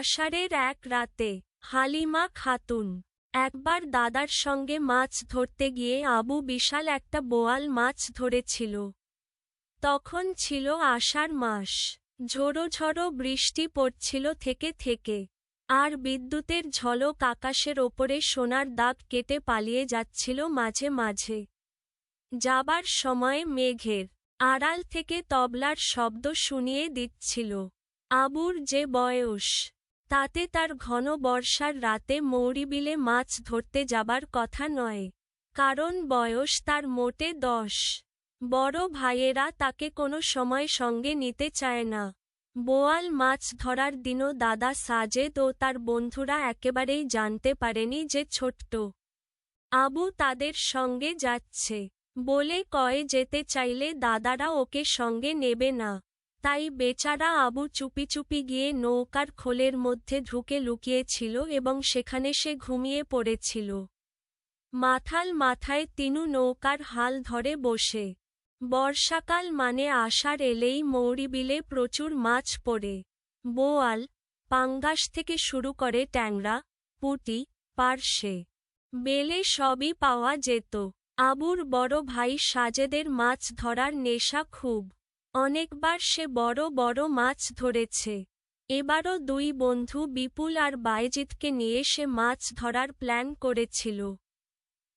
আষাঢ়ের এক রাতে হালিমা খাতুন একবার দাদার সঙ্গে মাছ ধরতে গিয়ে আবু বিশাল একটা বোয়াল মাছ ধরেছিল। তখন ছিল আষাঢ় মাস। ঝোড়ো ঝড়ো বৃষ্টি পড়ছিল থেকে থেকে। আর বিদ্যুতের ঝলক আকাশের ওপরে সোনার দাগ কেটে পালিয়ে যাচ্ছিল মাঝে মাঝে। যাবার সময় মেঘের আড়াল থেকে তবলার শব্দ শুনিয়ে দিচ্ছিল। আবুর যে বয়স তাতে তার ঘন বর্ষার রাতে মৌরিবিলে মাছ ধরতে যাবার কথা নয়, কারণ বয়স তার মোটে দশ। বড় ভাইয়েরা তাকে কোনো সময় সঙ্গে নিতে চায় না। বোয়াল মাছ ধরার দিনও দাদা সাজেদ ও তার বন্ধুরা একেবারেই জানতে পারেনি যে ছোট্ট আবু তাদের সঙ্গে যাচ্ছে বলে কয়ে যেতে চাইলে দাদারা ওকে সঙ্গে নেবে না। তাই বেচারা আবু চুপি চুপি গিয়ে নৌকার খোলের মধ্যে ঢুকে লুকিয়েছিল এবং সেখানে সে ঘুমিয়ে পড়েছিল। মাথাল মাথায় তিনু নৌকার হাল ধরে বসে। বর্ষাকাল মানে আষাঢ় এলেই মৌরিবিলে প্রচুর মাছ পড়ে। বোয়াল, পাঙ্গাস থেকে শুরু করে ট্যাংরা, পুটি, পার্শে। বেলে সবই পাওয়া যেত। আবুর বড় ভাই সাজেদের মাছ ধরার নেশা খুব। অনেকবার সে বড় বড় মাছ ধরেছে। এবারও দুই বন্ধু বিপুল আর বাইজিৎকে নিয়ে সে মাছ ধরার প্ল্যান করেছিল।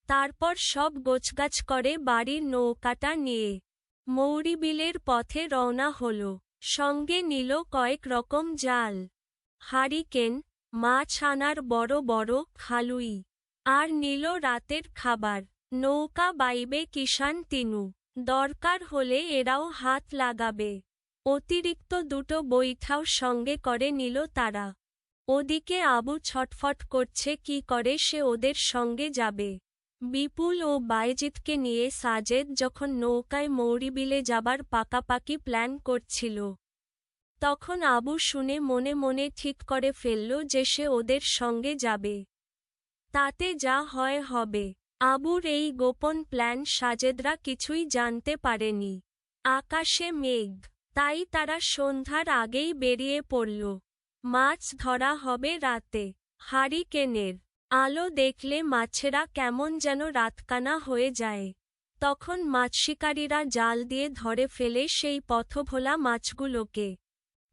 তারপর সব গোছগাছ করে বাড়ির নৌকাটা নিয়ে মৌরিবিলের পথে রওনা হল। সঙ্গে নিল কয়েক রকম জাল। হারিকেন, মাছ আনার বড় বড় খালুই। আর নিল রাতের খাবার। নৌকা বাইবে কিষান তিনু। দরকার হলে এরাও হাত লাগাবে। অতিরিক্ত দুটো বৈঠাও সঙ্গে করে নিল তারা। ওদিকে আবু ছটফট করছে কি করে সে ওদের সঙ্গে যাবে। বিপুল ও বাইজিৎকে নিয়ে সাজেদ যখন নৌকায় মৌরিবিলে যাবার পাকাপাকি প্ল্যান করছিল, তখন আবু শুনে মনে মনে ঠিক করে ফেলল যে সে ওদের সঙ্গে যাবে। তাতে যা হয় হবে। আবুর এই গোপন প্ল্যান সাজেদরা কিছুই জানতে পারেনি। আকাশে মেঘ, তাই তারা সন্ধ্যার আগেই বেরিয়ে পড়ল। মাছ ধরা হবে রাতে। হারিকেনের আলো দেখলে মাছেরা কেমন যেন রাতকানা হয়ে যায়। তখন মাছ শিকারীরা জাল দিয়ে ধরে ফেলে সেই পথভোলা মাছগুলোকে।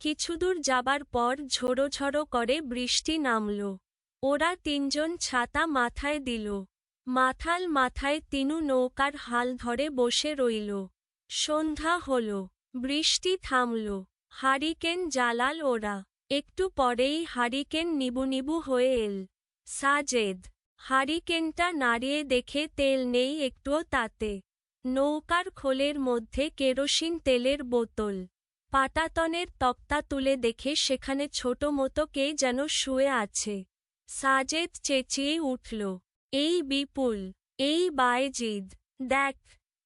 কিছুদূর যাবার পর ঝোড়ো ঝড়ো করে বৃষ্টি নামল। ওরা তিনজন ছাতা মাথায় দিল। মাথাল মাথায় তিনু নৌকার হাল ধরে বসে রইল। সন্ধ্যা হল, বৃষ্টি থামল, হারিকেন জ্বালাল ওরা। একটু পরেই হারিকেন নিবু নিবু হয়ে এল। সাজেদ, হারিকেনটা নাড়িয়ে দেখে তেল নেই একটুও তাতে। নৌকার খোলের মধ্যে কেরোসিন তেলের বোতল। পাটাতনের তক্তা তুলে দেখে সেখানে ছোট মতো কে যেন শুয়ে আছে। সাজেদ চেঁচিয়ে উঠল এই বিপুল, এই বায়েজিদ, দেখ,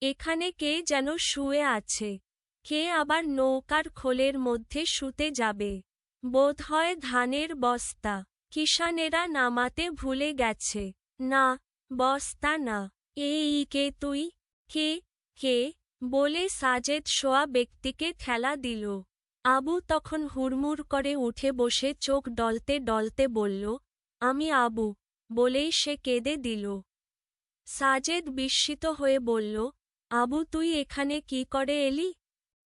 এখানে কে যেন শুয়ে আছে। কে আবার নৌকার খোলের মধ্যে শুতে যাবে। বোধ হয় ধানের বস্তা। কিষানেরা নামাতে ভুলে গেছে। না, বস্তা না। এই কে তুই? কে? কে? বলে সাজেদ শোয়া ব্যক্তিকে ঠেলা দিল। আবু তখন হুড়মুড় করে উঠে বসে চোখ ডলতে ডলতে বলল, আমি আবু। বলেই সে কেঁদে দিল। সাজেদ বিস্মিত হয়ে বলল, আবু, তুই এখানে কি করে এলি?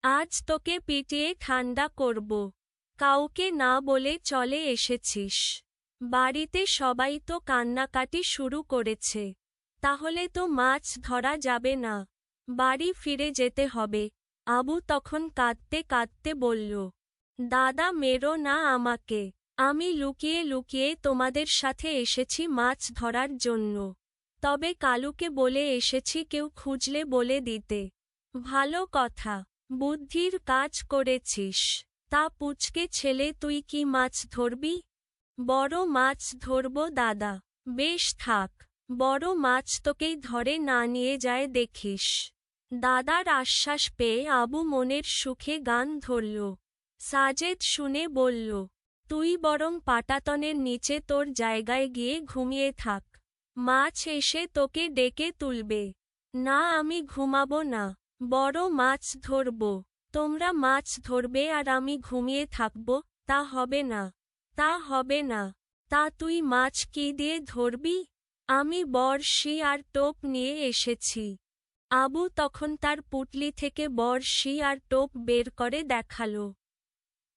আজ তোকে পিটিয়ে ঠান্ডা করব। কাউকে না বলে চলে এসেছিস। বাড়িতে সবাই তো কান্নাকাটি শুরু করেছে। তাহলে তো মাছ ধরা যাবে না। বাড়ি ফিরে যেতে হবে। আবু তখন কাঁদতে কাঁদতে বলল, দাদা, মেরো না আমাকে। আমি লুকিয়ে লুকিয়ে তোমাদের সাথে এসেছি মাছ ধরার জন্য। তবে কালুকে বলে এসেছি কেউ খুঁজলে বলে দিতে। ভালো কথা, বুদ্ধির কাজ করেছিস। তা পুচকে ছেলে তুই কি মাছ ধরবি? বড় মাছ ধরব দাদা, বেশ থাক। বড় মাছ তোকেই ধরে না নিয়ে যায় দেখিস। দাদার আশ্বাস পেয়ে আবু মনের সুখে গান ধরল। সাজেদ শুনে বলল তুই বরং পাটাতনের নিচে তোর জায়গায় গিয়ে ঘুমিয়ে থাক। মাছ এসে তোকে ডেকে তুলবে। না, আমি ঘুমাব না। বড় মাছ ধরব। তোমরা মাছ ধরবে আর আমি ঘুমিয়ে থাকব। তা হবে না। তা হবে না। তা তুই মাছ কি দিয়ে ধরবি? আমি বড়শি আর টোপ নিয়ে এসেছি। আবু তখন তার পুটলি থেকে বড়শি আর টোপ বের করে দেখাল।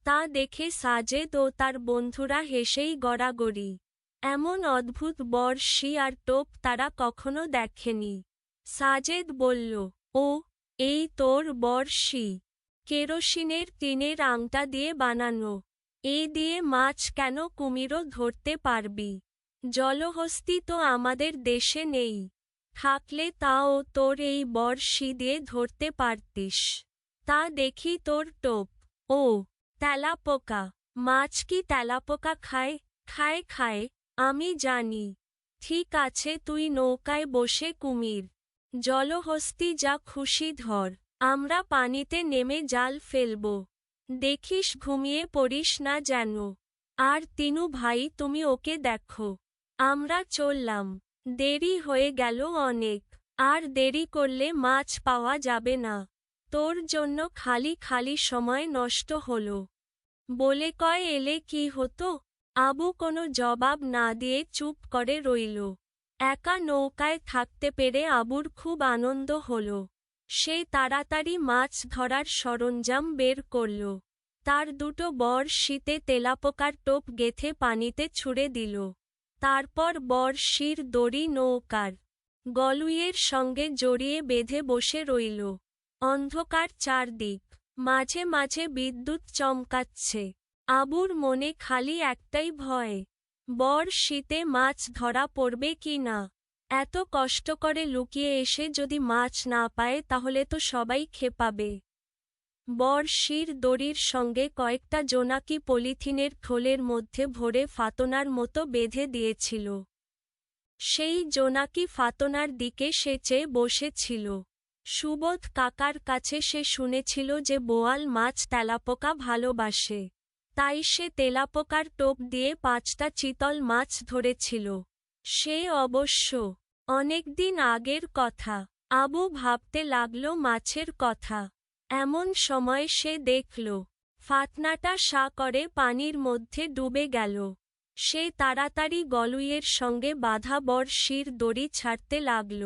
তা দেখে সাজেদ ও তার বন্ধুরা হেসেই গড়াগড়ি। এমন অদ্ভুত বর্ষি আর টোপ তারা কখনো দেখেনি। সাজেদ বলল, ও, এই তোর বর্ষি কেরোসিনের টিনের আংটা দিয়ে বানানো। এ দিয়ে মাছ কেন কুমিরও ধরতে পারবি? জলহস্তি তো আমাদের দেশে নেই। থাকলে তাও তোর এই বর্ষি দিয়ে ধরতে পারতিস। তা দেখি তোর টোপ। ও তেলাপোকা। মাছ কি তেলাপোকা খায়? খায় খায়। আমি জানি। ঠিক আছে, তুই নৌকায় বসে কুমির। জলহস্তি, যা খুশি ধর। আমরা পানিতে নেমে জাল ফেলব। দেখিস, ঘুমিয়ে পড়িস না যেন। আর তিনু ভাই, তুমি ওকে দেখো। আমরা চললাম। দেরি হয়ে গেল অনেক। আর দেরি করলে মাছ পাওয়া যাবে না। তোর জন্য খালি খালি সময় নষ্ট হল। বলে কয়, এলে কি হতো? আবু কোনো জবাব না দিয়ে চুপ করে রইল। একা নৌকায় থাকতে পেরে আবুর খুব আনন্দ হল। সে তাড়াতাড়ি মাছ ধরার সরঞ্জাম বের করল। তার দুটো বর শীতে তেলাপোকার টোপ গেথে পানিতে ছুড়ে দিল। তারপর বর্ষির দড়ি নৌকার গলুইয়ের সঙ্গে জড়িয়ে বেঁধে বসে রইল। অন্ধকার চারদিক। মাঝে মাঝে বিদ্যুৎ চমকাচ্ছে। আবুর মনে খালি একটাই ভয়, বর শীতে মাছ ধরা পড়বে কি না? এত কষ্ট করে লুকিয়ে এসে যদি মাছ না পায় তাহলে তো সবাই খেপাবে। বর শির দড়ির সঙ্গে কয়েকটা জোনাকি পলিথিনের খোলের মধ্যে ভরে ফাতনার মতো বেঁধে দিয়েছিল। সেই জোনাকি ফাতনার দিকে সে চেয়ে বসেছিল। সুবোধ কাকার কাছে সে শুনেছিল যে বোয়াল মাছ তেলাপোকা ভালোবাসে। তাই সে তেলাপোকার টোপ দিয়ে পাঁচটা চিতল মাছ ধরেছিল। সে অবশ্য অনেকদিন আগের কথা। আবু ভাবতে লাগল মাছের কথা। এমন সময় সে দেখল, ফাতনাটা সা করে পানির মধ্যে ডুবে গেল। সে তাড়াতাড়ি গলুইয়ের সঙ্গে বাধা বর্ষির দড়ি ছাড়তে লাগল।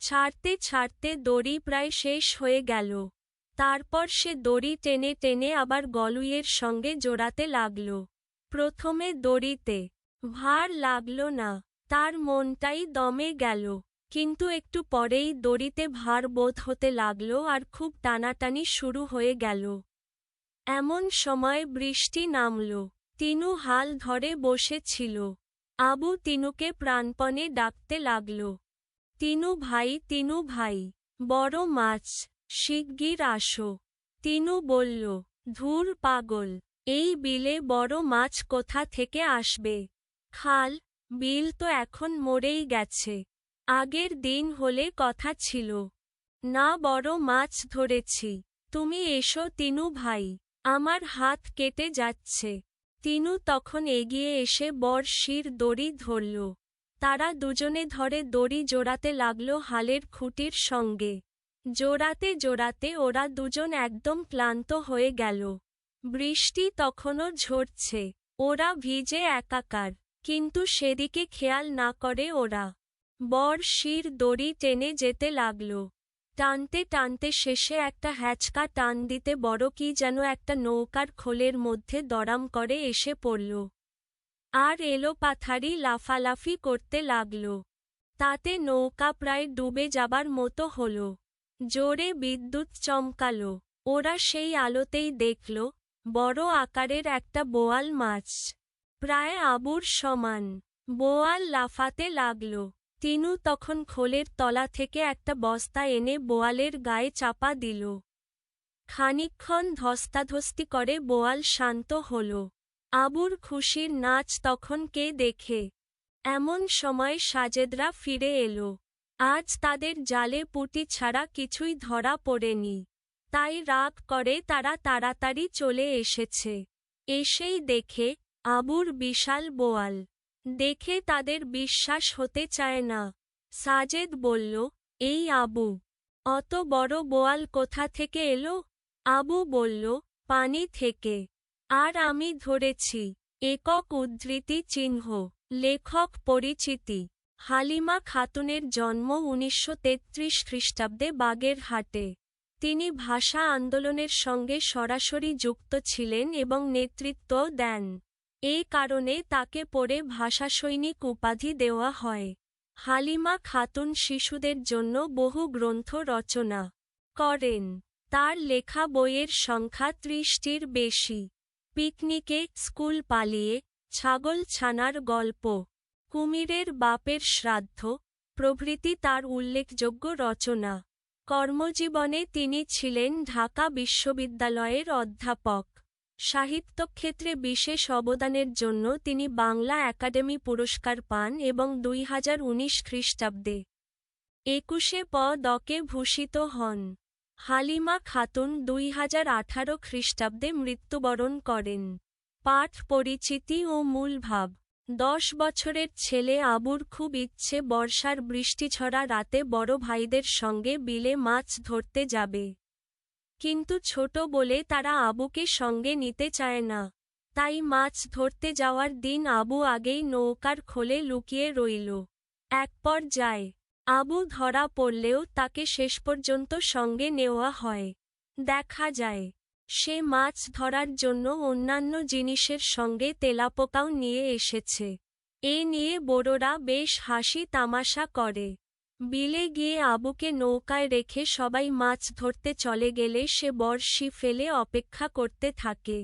ছাড়তে ছাড়তে দড়ি প্রায় শেষ হয়ে গেল। তারপর সে দড়ি টেনে টেনে আবার গলুইয়ের সঙ্গে জোড়াতে লাগল। প্রথমে দড়িতে ভার লাগল না, তার মনটাই দমে গেল। কিন্তু একটু পরেই দড়িতে ভার বোধ হতে লাগল আর খুব টানাটানি শুরু হয়ে গেল। এমন সময় বৃষ্টি নামল। তিনু হাল ধরে বসেছিল। আবু তিনুকে প্রাণপণে ডাকতে লাগল। তিনু ভাই তিনু ভাই, বড় মাছ, শিগগির আসো। তিনু বলল, ধুর পাগল, এই বিলে বড় মাছ কোথা থেকে আসবে? খাল, বিল তো এখন মরেই গেছে। আগের দিন হলে কথা ছিল। না বড় মাছ ধরেছি। তুমি এসো তিনু ভাই, আমার হাত কেটে যাচ্ছে। তিনু তখন এগিয়ে এসে বর শির দড়ি ধরল। তারা দুজনে ধরে দড়ি জোড়াতে লাগল হালের খুঁটির সঙ্গে। জোড়াতে জোড়াতে ওরা দুজন একদম ক্লান্ত হয়ে গেল। বৃষ্টি তখনও ঝরছে। ওরা ভিজে একাকার। কিন্তু সেদিকে খেয়াল না করে ওরা। বর শির দড়ি টেনে যেতে লাগল। টানতে টানতে শেষে একটা হ্যাচকা টান দিতে বড় কি যেন একটা নৌকার খোলের মধ্যে দরাম করে এসে পড়ল। আর এলো পাথারি লাফালাফি করতে লাগল। তাতে নৌকা প্রায় ডুবে যাবার মতো হল। জোরে বিদ্যুৎ চমকাল। ওরা সেই আলোতেই দেখল, বড় আকারের একটা বোয়াল মাছ। প্রায় আবুর সমান। বোয়াল লাফাতে লাগল। তিনু তখন খোলের তলা থেকে একটা বস্তা এনে বোয়ালের গায়ে চাপা দিল। খানিকক্ষণ ধস্তাধস্তি করে বোয়াল শান্ত হল। আবুর খুশির নাচ তখন কে দেখে? এমন সময় সাজেদরা ফিরে এলো। আজ তাদের জালে পুটি ছাড়া কিছুই ধরা পড়েনি। তাই রাগ করে তারা তাড়াতাড়ি চলে এসেছে। এসেই দেখে আবুর বিশাল বোয়াল। দেখে তাদের বিশ্বাস হতে চায় না। সাজেদ বলল, এই আবু, অত বড় বোয়াল কোথা থেকে এলো? আবু বলল, পানি থেকে। আর আমি ধরেছি, একক উদ্ধৃতি চিহ্ন, লেখক পরিচিতি। হালিমা খাতুনের জন্ম উনিশশো তেত্রিশ খ্রিস্টাব্দে বাগেরহাটে। তিনি ভাষা আন্দোলনের সঙ্গে সরাসরি যুক্ত ছিলেন এবং নেতৃত্ব দেন। এই কারণে তাকে পরে ভাষাসৈনিক উপাধি দেওয়া হয়। হালিমা খাতুন শিশুদের জন্য বহু গ্রন্থ রচনা করেন। তার লেখা বইয়ের সংখ্যা ত্রিশটির বেশি। পিকনিকে স্কুল পালিয়ে ছাগল ছানার গল্প, কুমিরের বাপের শ্রাদ্ধ, প্রভৃতি তার উল্লেখযোগ্য রচনা। কর্মজীবনে তিনি ছিলেন ঢাকা বিশ্ববিদ্যালয়ের অধ্যাপক। সাহিত্যক্ষেত্রে বিশেষ অবদানের জন্য তিনি বাংলা একাডেমি পুরস্কার পান এবং দুই হাজার উনিশ খ্রিস্টাব্দে একুশে প দকে ভূষিত হন। হালিমা খাতুন দুই হাজার আঠারো খ্রিস্টাব্দে মৃত্যুবরণ করেন। পাঠ, পরিচিতি ও মূল ভাব দশ বছরের ছেলে আবুর খুব ইচ্ছে বর্ষার বৃষ্টিছড়া রাতে বড় ভাইদের সঙ্গে বিলে মাছ ধরতে যাবে। কিন্তু ছোট বলে তারা আবুকে সঙ্গে নিতে চায় না। তাই মাছ ধরতে যাওয়ার দিন আবু আগেই নৌকার খোলে লুকিয়ে রইল। এক পর্যায়ে আবু ধরা পড়লেও তাকে শেষ পর্যন্ত সঙ্গে নেওয়া হয়। দেখা যায়, সে মাছ ধরার জন্য অন্যান্য জিনিসের সঙ্গে তেলাপোকাও নিয়ে এসেছে। এ নিয়ে বড়রা বেশ হাসি তামাশা করে। বিলে গিয়ে আবুকে নৌকায় রেখে সবাই মাছ ধরতে চলে গেলে সে বর্ষি ফেলে অপেক্ষা করতে থাকে।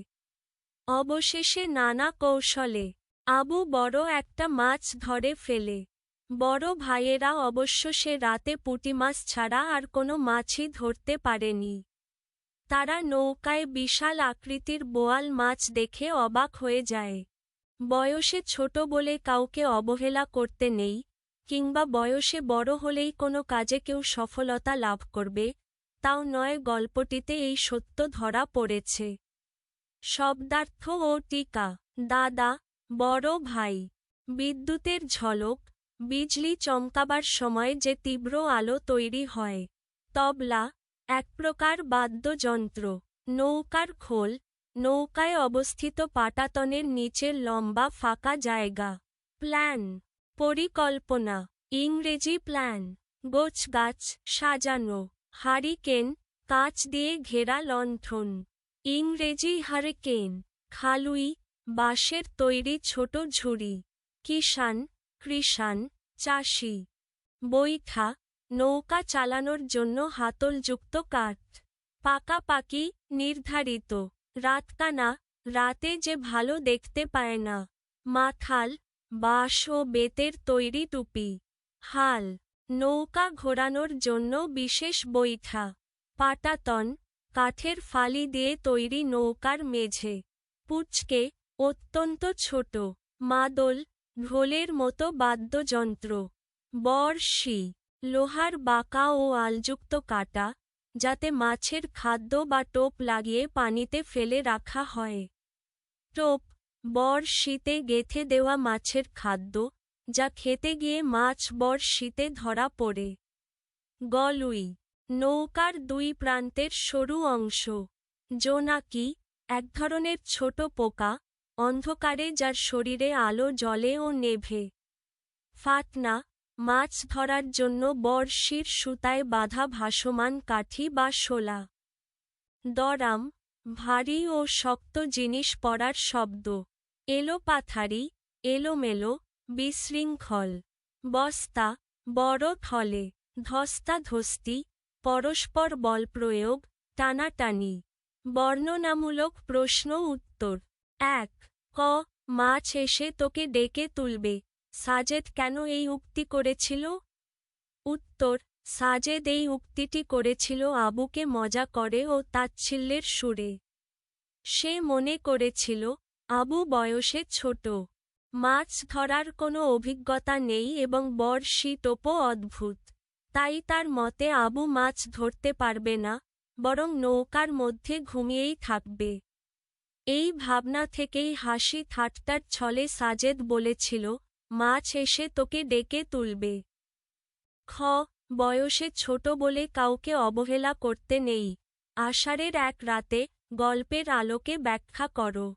অবশেষে নানা কৌশলে আবু বড় একটা মাছ ধরে ফেলে। বড় ভাইয়েরা অবশ্য সে রাতে পুঁটি মাছ ছাড়া আর কোনো মাছই ধরতে পারেনি। তারা নৌকায় বিশাল আকৃতির বোয়াল মাছ দেখে অবাক হয়ে যায়। বয়সে ছোট বলে কাউকে অবহেলা করতে নেই, কিংবা বয়সে বড় হলেই কোনো কাজে কেউ সফলতা লাভ করবে, তাও নয় গল্পটিতে এই সত্য ধরা পড়েছে। শব্দার্থ ও টিকা, দাদা, বড় ভাই, বিদ্যুতের ঝলক বিজলি চমকাবার সময় যে তীব্র আলো তৈরি হয়। তবলা, এক প্রকার বাদ্যযন্ত্র। নৌকার খোল, নৌকায় অবস্থিত পাটাতনের নিচের লম্বা ফাঁকা জায়গা। প্ল্যান, পরিকল্পনা। ইংরেজি প্ল্যান, গোছগাছ সাজানো। হারিকেন, কাঁচ দিয়ে ঘেরা লণ্ঠন। ইংরেজি হারিকেন, খালুই, বাঁশের তৈরি ছোট ঝুড়ি। কিষান কৃষান চাষি। বৈঠা, নৌকা চালানোর জন্য হাতলযুক্ত কাঠ। পাকাপাকি, নির্ধারিত। রাতকানা, রাতে যে ভালো দেখতে পায় না। মাথাল, বাঁশ ও বেতের তৈরি টুপি। হাল, নৌকা ঘোরানোর জন্য বিশেষ বৈঠা। পাটাতন, কাঠের ফালি দিয়ে তৈরি নৌকার মেঝে। পুচকে, অত্যন্ত ছোট। মাদল ঢোলের মতো বাদ্যযন্ত্র। বর্ষি লোহার বাঁকা ও আলযুক্ত কাটা, যাতে মাছের খাদ্য বা টোপ লাগিয়ে পানিতে ফেলে রাখা হয়। টোপ, বর শীতে গেথে দেওয়া মাছের খাদ্য, যা খেতে গিয়ে মাছ বর শীতে ধরা পড়ে। গলুই, নৌকার দুই প্রান্তের সরু অংশ। জোনাকি, এক ধরনের ছোট পোকা অন্ধকারে যার শরীরে আলো, জলে ও নেভে। ফাতনা, মাছ ধরার জন্য বর্ষির সুতায় বাঁধা ভাসমান কাঠি বা শোলা। দরাম, ভারী ও শক্ত জিনিস পড়ার শব্দ। এলো পাথারি, এলোমেলো, বিশৃঙ্খল। বস্তা, বড় থলে ধস্তাধস্তি পরস্পর বল প্রয়োগ, টানাটানি। বর্ণনামূলক প্রশ্ন উত্তর। এক, ক মাছ এসে তোকে ডেকে তুলবে। সাজেদ কেন এই উক্তি করেছিল? উত্তর, সাজেদ এই উক্তিটি করেছিল আবুকে মজা করে ও তাচ্ছিল্যের সুরে। সে মনে করেছিল, আবু বয়সে ছোট। মাছ ধরার কোনো অভিজ্ঞতা নেই এবং বর্ষি টোপো অদ্ভুত। তাই তার মতে আবু মাছ ধরতে পারবে না, বরং নৌকার মধ্যে ঘুমিয়েই থাকবে। এই ভাবনা থেকেই হাসি ঠাট্টার ছলে সাজেদ বলেছিল মাছ এসে তোকে ডেকে তুলবে। খ, বয়সে ছোট বলে কাউকে অবহেলা করতে নেই। আষাঢ়ের এক রাতে গল্পের আলোকে ব্যাখ্যা করো।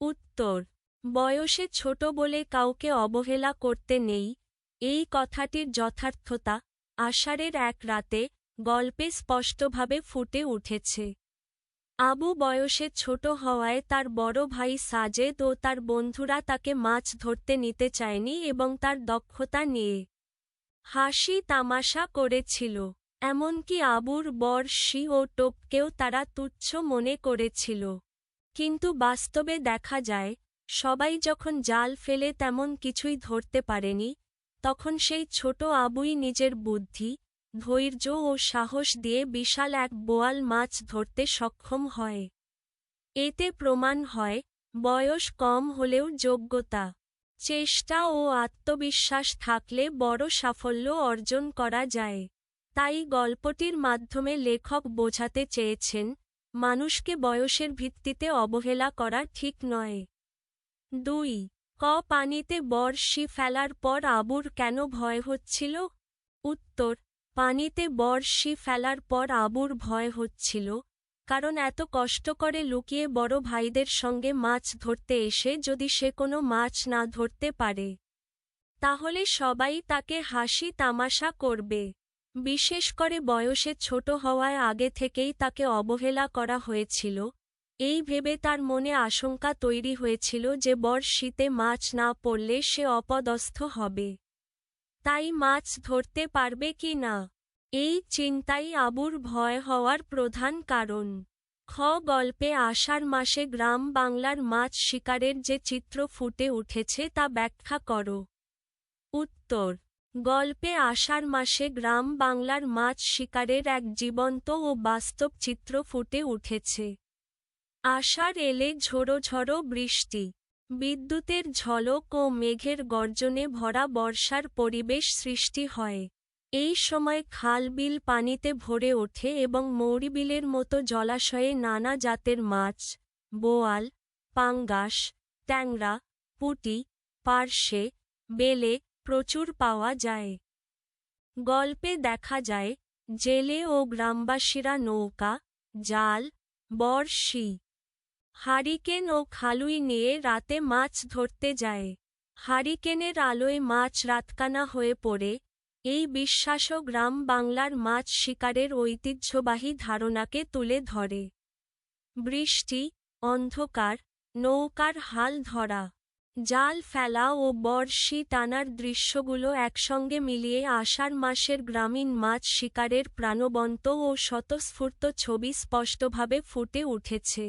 উত্তর, বয়সে ছোট বলে কাউকে অবহেলা করতে নেই। এই কথাটির যথার্থতা, আষাঢ়ের এক রাতে গল্পে স্পষ্টভাবে ফুটে উঠেছে। আবু বয়সে ছোট হওয়ায় তার বড় ভাই সাজেদ ও তার বন্ধুরা তাকে মাছ ধরতে নিতে চায়নি এবং তার দক্ষতা নিয়ে হাসি তামাশা করেছিল। এমনকি আবুর বর্ষি ও টোপকেও তারা তুচ্ছ মনে করেছিল। কিন্তু বাস্তবে দেখা যায়, সবাই যখন জাল ফেলে তেমন কিছুই ধরতে পারেনি, তখন সেই ছোট আবুই নিজের বুদ্ধি ধৈর্য ও সাহস দিয়ে বিশাল এক বোয়াল মাছ ধরতে সক্ষম হয়। এতে প্রমাণ হয়, বয়স কম হলেও যোগ্যতা, চেষ্টা ও আত্মবিশ্বাস থাকলে বড় সাফল্য অর্জন করা যায়। তাই গল্পটির মাধ্যমে লেখক বোঝাতে চেয়েছেন, মানুষকে বয়সের ভিত্তিতে অবহেলা করা ঠিক নয়। দুই, ক পানিতে বর্ষি ফেলার পর আবুর কেন ভয় হচ্ছিল? উত্তর পানিতে বর্ষি ফেলার পর আবুর ভয় হচ্ছিল, কারণ এত কষ্ট করে লুকিয়ে বড় ভাইদের সঙ্গে মাছ ধরতে এসে যদি সে কোনো মাছ না ধরতে পারে। তাহলে সবাই তাকে হাসি তামাশা করবে। বিশেষ করে বয়সে ছোট হওয়ায় আগে থেকেই তাকে অবহেলা করা হয়েছিল। এই ভেবে তার মনে আশঙ্কা তৈরি হয়েছিল যে বর্ষিতে মাছ না পড়লে সে অপদস্থ হবে। তাই মাছ ধরতে পারবে কি না? এই চিন্তাই আবুর ভয় হওয়ার প্রধান কারণ। খ গল্পে আষাঢ় মাসে গ্রাম বাংলার মাছ শিকারের যে চিত্র ফুটে উঠেছে তা ব্যাখ্যা করো। উত্তর, গল্পে আষাঢ় মাসে গ্রাম বাংলার মাছ শিকারের এক জীবন্ত ও বাস্তব চিত্র ফুটে উঠেছে। আষাঢ় এলে ঝোড়ো ঝড়ো বৃষ্টি। বিদ্যুতের ঝলক ও মেঘের গর্জনে ভরা বর্ষার পরিবেশ সৃষ্টি হয়। এই সময় খাল বিল পানিতে ভরে ওঠে এবং মৌরিবিলের মতো জলাশয়ে নানা জাতের মাছ, বোয়াল, পাঙ্গাস, ট্যাংরা, পুটি, পার্শে, বেলে প্রচুর পাওয়া যায়। গল্পে দেখা যায়, জেলে ও গ্রামবাসীরা নৌকা, জাল বর্ষি হারিকেন ও খালুই নিয়ে রাতে মাছ ধরতে যায়। হারিকেনের আলোয় মাছ রাতকানা হয়ে পড়ে। এই বিশ্বাসও গ্রাম বাংলার মাছ শিকারের ঐতিহ্যবাহী ধারণাকে তুলে ধরে। বৃষ্টি, অন্ধকার, নৌকার হাল ধরা, জাল ফেলা ও বর্ষি টানার দৃশ্যগুলো একসঙ্গে মিলিয়ে আষাঢ় মাসের গ্রামীণ মাছ শিকারের প্রাণবন্ত ও স্বতঃস্ফূর্ত ছবি স্পষ্টভাবে ফুটে উঠেছে।